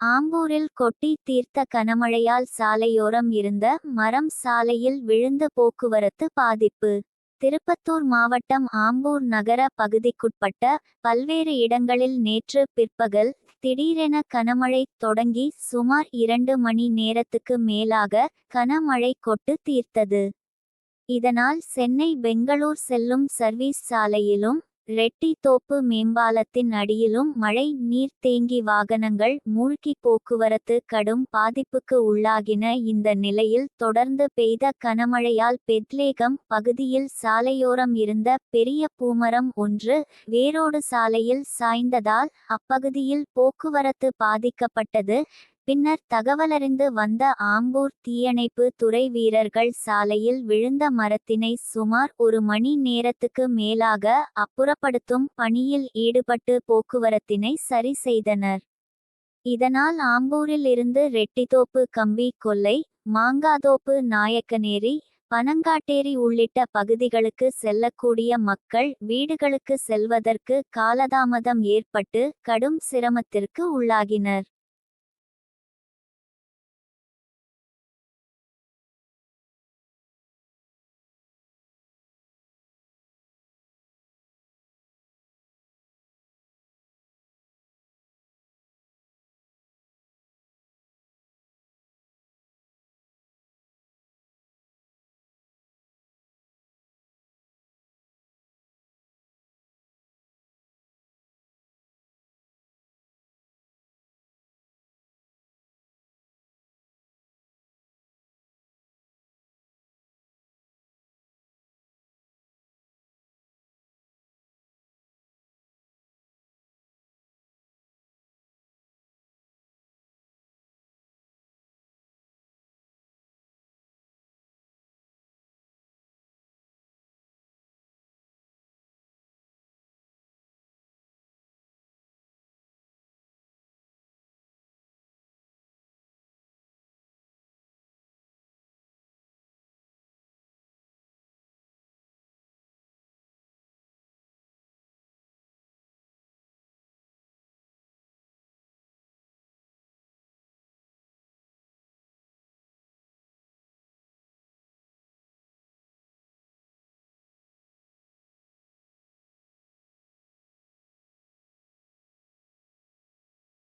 ஆம்பூரில் கொட்டி தீர்த்த கனமழையால் சாலையோரம் இருந்த மரம் சாலையில் விழுந்து போக்குவரத்து பாதிப்பு. திருப்பத்தூர் மாவட்டம் ஆம்பூர் நகர பகுதிக்குட்பட்ட பல்வேறு இடங்களில் நேற்று பிற்பகல் திடீரென கனமழை தொடங்கி சுமார் இரண்டு மணி நேரத்துக்கு மேலாக கனமழை கொட்டு தீர்த்தது. இதனால் சென்னை பெங்களூர் செல்லும் சர்வீஸ் சாலையிலும் ரெட்டித்தோப்பு மேம்பாலத்தின் அடியிலும் மழை நீர் தேங்கி வாகனங்கள் மூழ்கி போக்குவரத்து கடும் பாதிப்புக்கு உள்ளாகின இந்த நிலையில் தொடர்ந்து பெய்த கனமழையால் பெத்லேகம் பகுதியில் சாலையோரம் இருந்த பெரிய பூமரம் ஒன்று வேரோடு சாலையில் சாய்ந்ததால் அப்பகுதியில் போக்குவரத்து பாதிக்கப்பட்டது. பின்னர் தகவலறிந்து வந்த ஆம்பூர் தீயணைப்பு துறை வீரர்கள் சாலையில் விழுந்த மரத்தினை சுமார் ஒரு மணி நேரத்துக்கு மேலாக அப்புறப்படுத்தும் பணியில் ஈடுபட்டு போக்குவரத்தினை சரி செய்தனர். இதனால் ஆம்பூரில் இருந்து ரெட்டித்தோப்பு கம்பி கொல்லை மாங்காதோப்பு நாயக்கநேரி பனங்காட்டேரி உள்ளிட்ட பகுதிகளுக்கு செல்லக்கூடிய மக்கள் வீடுகளுக்கு செல்வதற்கு காலதாமதம் ஏற்பட்டு கடும் சிரமத்திற்கு உள்ளாகினர்.